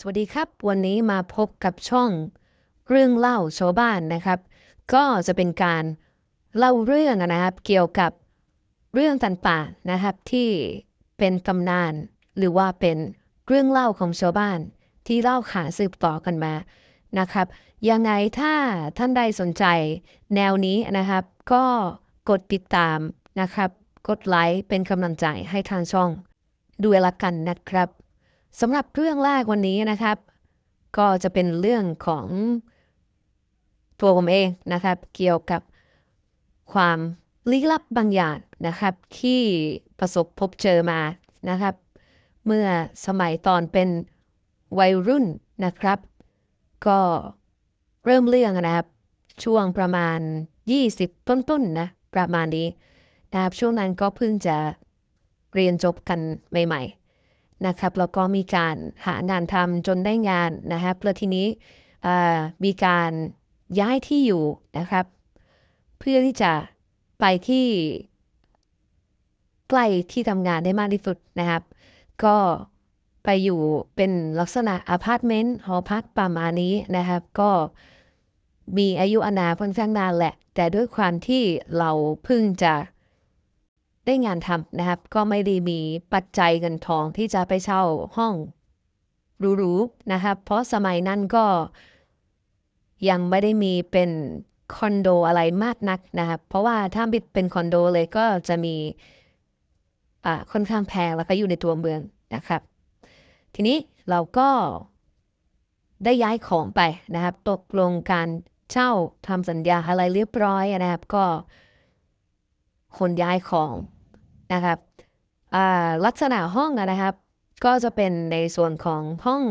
สวัสดีครับ วันนี้มาพบกับช่องเรื่องเล่าชาวบ้านนะครับ ก็จะเป็นการเล่าเรื่องนะครับ เกี่ยวกับเรื่องต่างๆนะครับ ที่เป็นตำนาน หรือว่าเป็นเรื่องเล่าของชาวบ้าน ที่เล่าขานสืบต่อกันมานะครับ ยังไงถ้าท่านใดสนใจแนวนี้นะครับ ก็กดติดตามนะครับ กดไลค์เป็นกำลังใจให้ทางช่องด้วยละกันนะครับ สำหรับเรื่องแรกวันนี้นะครับ ก็จะเป็นเรื่องของตัวผมเองนะครับ เกี่ยวกับความลี้ลับบางอย่างนะครับ ที่ประสบพบเจอมานะครับ เมื่อสมัยตอนเป็นวัยรุ่นนะครับ ก็เริ่มเรื่องนะครับ ช่วงประมาณ 20 ต้นๆนนะประมาณนี้นะครับช่วงนั้นก็เพิ่งจะเรียนจบกันใหม่ ๆ นะครับแล้วก็มีการหางานทำจนได้งานนะครับแล้วทีนี้มีการย้ายที่อยู่นะครับ เพื่อที่จะไปที่ใกล้ที่ทำงานได้มากที่สุดนะครับ ก็ไปอยู่เป็นลักษณะอพาร์ตเมนต์หอพักประมาณนี้นะครับ ก็มีอายุอนาค่อนข้างนานแหละ แต่ด้วยความที่เราเพิ่งจะ ได้งานทำนะครับ ก็ไม่ได้มีปัจจัยเงินทองที่จะไปเช่าห้องหรูๆนะครับ เพราะสมัยนั้นก็ยังไม่ได้มีเป็นคอนโดอะไรมากนักนะครับ เพราะว่าถ้าบิดเป็นคอนโดเลยก็จะมีอ่าค่อนข้างแพงแล้วก็อยู่ในตัวเมืองนะครับ ทีนี้เราก็ได้ย้ายของไปนะครับ ตกลงการเช่าทำสัญญาอะไรเรียบร้อยนะครับ ก็คนย้ายของ นะครับลักษณะห้องนะครับ ก็จะเป็นในส่วนของห้อง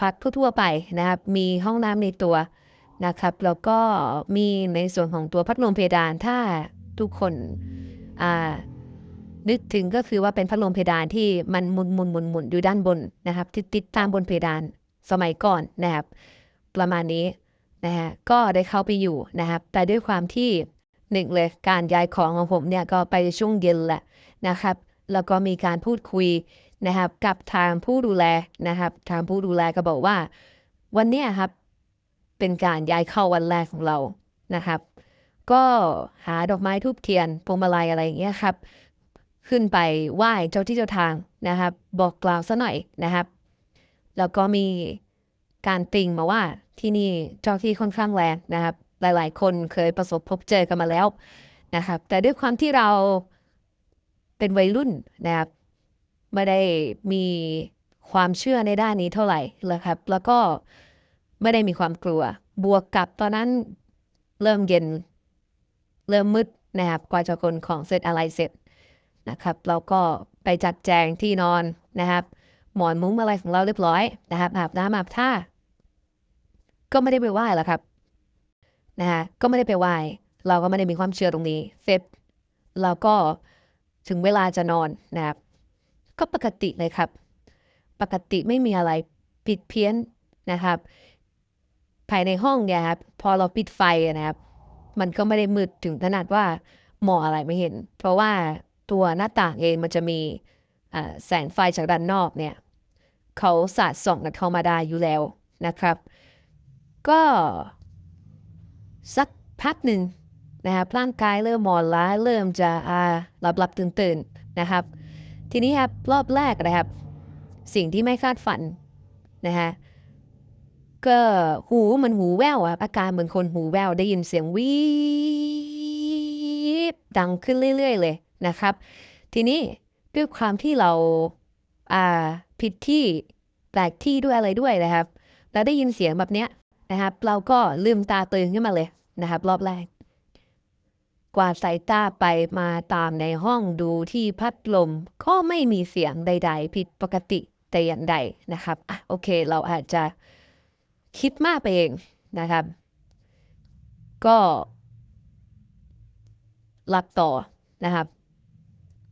พักทั่วๆไปนะครับ มีห้องน้ำในตัวนะครับ แล้วก็มีในส่วนของตัวพัดลมเพดานถ้าทุกคนนึกถึงก็คือว่าเป็นพัดลมเพดานที่มันหมุนหมุนหมุนหมุนอยู่ด้านบนนะครับที่ติดตามบนเพดานสมัยก่อนนะครับ ประมาณนี้นะฮะก็ได้เข้าไปอยู่นะครับ แต่ด้วยความที่ หนึ่งเลยการย้ายของของผมเนี่ยก็ไปช่วงเย็นแหละนะครับแล้วก็มีการพูดคุยนะครับกับทางผู้ดูแลนะครับ ทางผู้ดูแลก็บอกว่า วันนี้ครับเป็นการย้ายเข้าวันแรกของเรานะครับ ก็หาดอกไม้ทูบเทียนพวงมาลัยอะไรอย่างเงี้ยครับ ขึ้นไปไหว้เจ้าที่เจ้าทางนะครับ บอกกล่าวซะหน่อยนะครับ แล้วก็มีการติงมาว่าที่นี่เจ้าที่ค่อนข้างแรงนะครับ หลาย ๆ คนเคยประสบพบเจอกันมาแล้วนะครับ แต่ด้วยความที่เราเป็นวัยรุ่นนะครับไม่ได้มีความเชื่อในด้านนี้เท่าไหร่เลยครับ แล้วก็ไม่ได้มีความกลัว บวกกับตอนนั้นเริ่มเย็น เริ่มมืดนะครับกว่าจะคนของเสร็จอะไรเสร็จนะครับเราก็ไปจัดแจงที่นอนนะครับ หมอนมุ้งอะไรของเราเรียบร้อยนะครับอาบน้ำอาบท่า ก็ไม่ได้ไปไหว้แล้วครับ นะคะก็ไม่ได้ไปไหว้เราก็ไม่ได้มีความเชื่อตรงนี้เสร็จเราก็ถึงเวลาจะนอนนะครับก็ปกติเลยครับ ปกติไม่มีอะไรผิดเพี้ยนนะครับ ภายในห้องเนี่ยครับพอเราปิดไฟนะครับ มันก็ไม่ได้มืดถึงขนาดว่ามองอะไรไม่เห็น เพราะว่าตัวหน้าต่างเองมันจะมีแสงไฟจากด้านนอกเนี่ยเขาสาดส่องกันเข้ามาได้อยู่แล้วนะครับ ก็ สักพักหนึ่งนะครับร่างกายเริ่มมอนล้าเริ่มจะอ่าหลับหลับตื่นตื่นนะครับ ทีนี้ครับรอบแรกนะครับ สิ่งที่ไม่คาดฝันนะฮะก็หูมันหูแววอะอาการเหมือนคนหูแววได้ยินเสียงวีบดังขึ้นเรื่อย ๆ เลยนะครับ ทีนี้ด้วยความที่เราอ่าผิดที่แปลกที่ด้วยอะไรด้วยนะครับ แล้วได้ยินเสียงแบบเนี้ย นะครับเราก็ลืมตาตื่นขึ้นมาเลยนะครับ รอบแรก กวาดสายตาไปมาตามในห้องดูที่พัดลม ก็ไม่มีเสียงใด ๆ ผิดปกติแต่อย่างใดนะครับอะโอเค เราอาจจะคิดมากไปเองนะครับ ก็หลับต่อนะครับ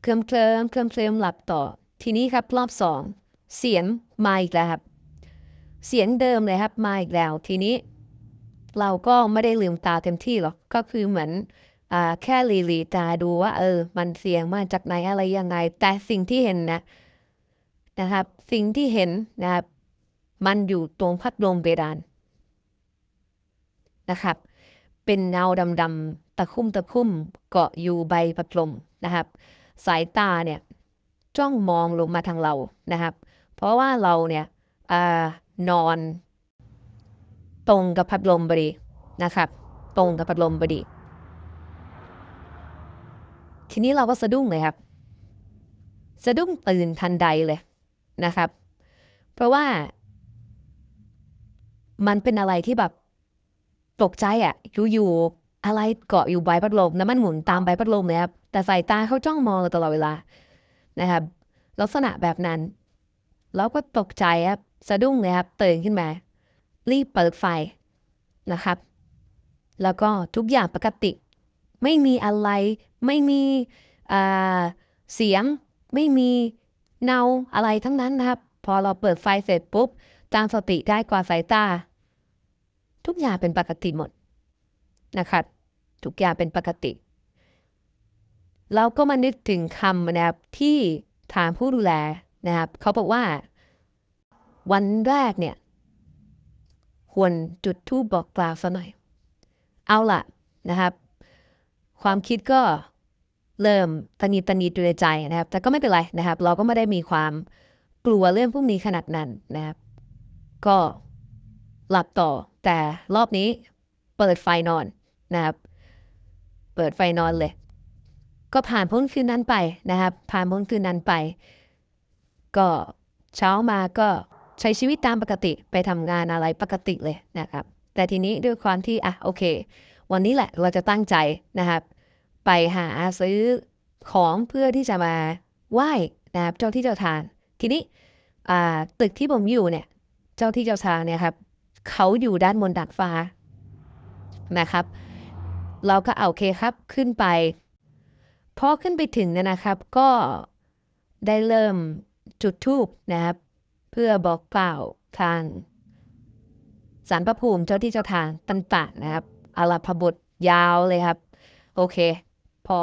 เคลิมเคลิมเคลิมเคลิมหลับต่อ ทีนี้ครับรอบสองเสียงมาอีกแล้วครับ เสียงเดิมเลยครับมาอีกแล้ว ทีนี้ เราก็ไม่ได้ลืมตาเต็มที่หรอกก็คือเหมือนอแค่ลีลีตาดูว่า เออ มันเสียงมาจากไหนอะไรยังไง แต่สิ่งที่เห็นนะนะครับ สิ่งที่เห็นนะครับมันอยู่ตรงพัดลมเพดานนะครับ เป็นเงาดำๆตะคุ่มตะคุ่มเกาะอยู่ใบพัดลมนะครับ สายตาเนี่ยจ้องมองลงมาทางเรานะครับ เพราะว่าเราเนี่ยอา นอนตรงกับพัดลมบดีนะครับ ตรงกับพัดลมบดี ทีนี้เราก็สะดุ้งเลยครับ สะดุ้งตื่นทันใดเลยนะครับ เพราะว่ามันเป็นอะไรที่แบบตกใจอะ่ะอยู่ๆอะไรเกาะอยู่ใบพัดลมแล้วมันหมุนตามใบพัดลมเลยครับแต่สายตาเขาจ้องมองเราตลอดเวลานะครับ ลักษณะแบบนั้น เราก็ตกใจครับ สะดุ้งเลยครับตื่นขึ้นมา รีบเปิดไฟนะครับ แล้วก็ทุกอย่างปกติ ไม่มีอะไร ไม่มีเสียง ไม่มีเนาอะไรทั้งนั้นนะครับ พอเราเปิดไฟเสร็จปุ๊บตั้งสติได้กว่าสายตา ทุกอย่างเป็นปกติหมดนะครับทุกอย่างเป็นปกติ เราก็มานึกถึงคำนะครับที่ถามผู้ดูแลนะครับเขาบอกว่า วันแรกเนี่ย ควรจุดทูบบอกกล่าวซะหน่อย เอาล่ะนะครับ ความคิดก็เริ่มตนีตนีอยู่ในใจนะครับ แต่ก็ไม่เป็นไรนะครับ เราก็ไม่ได้มีความกลัวเรื่องพวกนี้ขนาดนั้นนะครับ ก็หลับต่อ แต่รอบนี้เปิดไฟนอนนะครับ เปิดไฟนอนเลย ก็ผ่านพ้นคืนนั้นไปนะครับ ผ่านพ้นคืนนั้นไป ก็เช้ามาก็ ใช้ชีวิตตามปกติไปทำงานอะไรปกติเลยนะครับแต่ทีนี้ด้วยความที่อะโอเค วันนี้แหละเราจะตั้งใจนะครับ ไปหาซื้อของเพื่อที่จะมาไหว้นะครับเจ้าที่เจ้าทางทีนี้ตึกที่ผมอยู่เนี่ยเจ้าที่เจ้าทางเนี่ยครับเขาอยู่ด้านบนดาดฟ้านะครับ เราก็เอาโอเคครับขึ้นไปพอขึ้นไปถึงเนี่ยนะครับ ก็ได้เริ่มจุดทูบนะครับ เพื่อบอกกล่าวทางสารพระภูมิเจ้าที่เจ้าทางต่างๆนะครับอาราพบทยาวเลยครับ โอเค พอ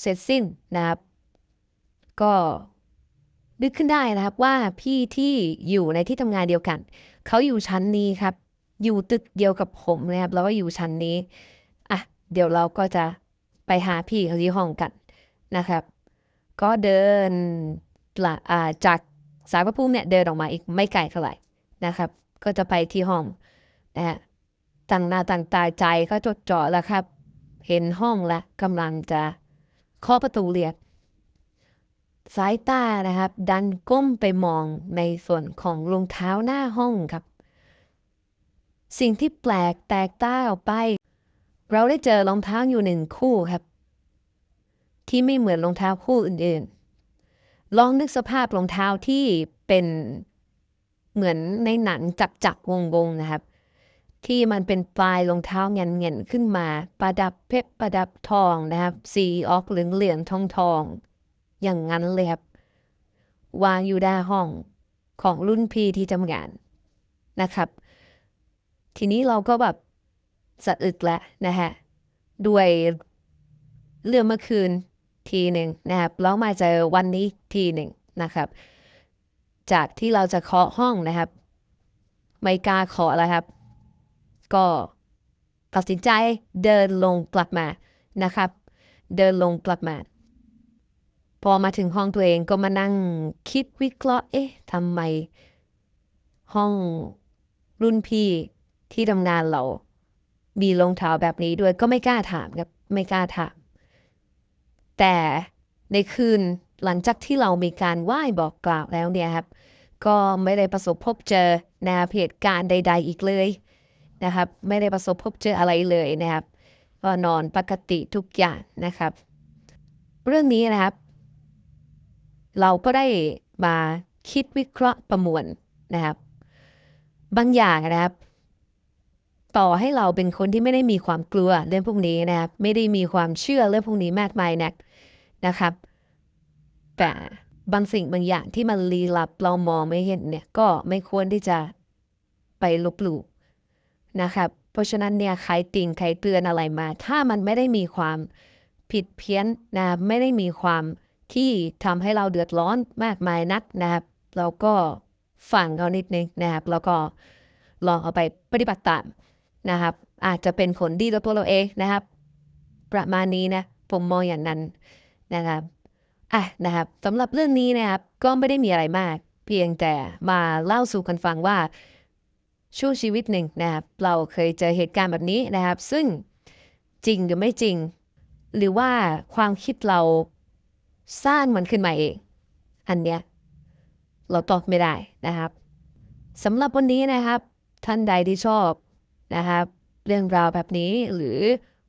เสร็จสิ้นนะครับ ก็นึกขึ้นได้นะครับว่าพี่ที่อยู่ในที่ทำงานเดียวกัน เขาอยู่ชั้นนี้ครับ อยู่ตึกเดียวกับผมนะครับแล้วก็อยู่ชั้นนี้อะเดี๋ยวเราก็จะไปหาพี่เขาที่ห้องกันนะครับ ก็เดินจาก สารพระภูมิเนี่ยเดินออกมาอีกไม่ไกลเท่าไหร่นะครับ ก็จะไปที่ห้องนะฮะตั้งหน้าตั้งตาใจก็จดจ่อแล้วครับ เห็นห้องแล้วกำลังจะเคาะประตูเรียก สายตานะครับ ดันก้มไปมองในส่วนของรองเท้าหน้าห้องครับ สิ่งที่แปลกแตกต้าออกไป เราได้เจอรองเท้าอยู่หนึ่งคู่ครับ ที่ไม่เหมือนรองเท้าคู่อื่นๆ ลองนึกสภาพรองเท้าที่เป็นเหมือนในหนังจักจักวงวงนะครับ ที่มันเป็นปลายรองเท้าเงียนขึ้นมา ประดับเพชรประดับทองนะครับ สีออกเหลืองเหลืองทองทอง อย่างนั้นเลยครับ วางอยู่ด้านห้องของรุ่นพี่ที่ทำงานนะครับ ทีนี้เราก็แบบสะอึกแล้วนะฮะด้วยเรื่องเมื่อคืน ทีหนึ่งนะครับแล้วมาเจอวันนี้ทีหนึ่งนะครับ จากที่เราจะเคาะห้องนะครับไม่กล้าเคาะแล้วครับ ก็ตัดสินใจเดินลงกลับมานะครับ เดินลงกลับมา พอมาถึงห้องตัวเองก็มานั่งคิดวิเคราะห์ เอ๊ะทำไมห้องรุ่นพี่ที่ทำงานเรา มีรองเท้าแบบนี้ด้วยก็ไม่กล้าถามครับ ไม่กล้าถาม แต่ในคืนหลังจากที่เรามีการไหว้บอกกล่าวแล้วเนี่ยครับ ก็ไม่ได้ประสบพบเจอนาเหตุการณ์ใด ๆ อีกเลยนะครับ ไม่ได้ประสบพบเจออะไรเลยนะครับ ก็นอนปกติทุกอย่างนะครับ เรื่องนี้นะครับ เราก็ได้มาคิดวิเคราะห์ประมวลนะครับ บางอย่างนะครับ ต่อให้เราเป็นคนที่ไม่ได้มีความกลัวเรื่องพวกนี้นะครับ ไม่ได้มีความเชื่อเรื่องพวกนี้มากมายนัก นะครับ แต่บางสิ่งบางอย่างที่มันลี้ลับเรามองไม่เห็นเนี่ยก็ไม่ควรที่จะไปลบหลู่นะครับเพราะฉะนั้นเนี่ยใครติงใครเตือนอะไรมา ถ้ามันไม่ได้มีความผิดเพี้ยนนะไม่ได้มีความที่ทำให้เราเดือดร้อนมากมายนักนะครับเราก็ฟังเขานิดนึงนะครับแล้วก็ลองเอาไปปฏิบัติตามนะครับ อาจจะเป็นผลดีต่อตัวเราเองนะครับ ประมาณนี้นะ ผมมองอย่างนั้น นะครับอะนะครับสำหรับเรื่องนี้นะครับก็ไม่ได้มีอะไรมาก เพียงแต่มาเล่าสู่กันฟังว่า ช่วงชีวิตหนึ่งนะครับเราเคยเจอเหตุการณ์แบบนี้นะครับ ซึ่งจริงหรือไม่จริง หรือว่าความคิดเราสร้างมันขึ้นมาเอง อันเนี้ยเราตอบไม่ได้นะครับสำหรับวันนี้นะครับ ท่านใดที่ชอบนะครับ เรื่องราวแบบนี้หรือ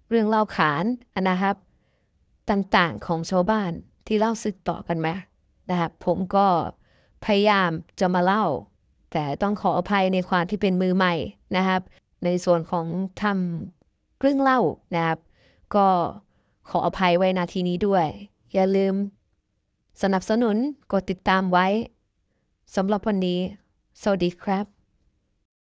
เรื่องเล่าขานนะครับ ต่างๆ ของชาวบ้านที่เล่าสืบต่อกันมานะครับผมก็พยายามจะมาเล่า แต่ต้องขออภัยในความที่เป็นมือใหม่นะครับ ในส่วนของทำเรื่องเล่านะครับ ก็ขออภัยไว้นาทีนี้ด้วย อย่าลืม สนับสนุนกดติดตามไว้สำหรับวันนี้ สวัสดีครับ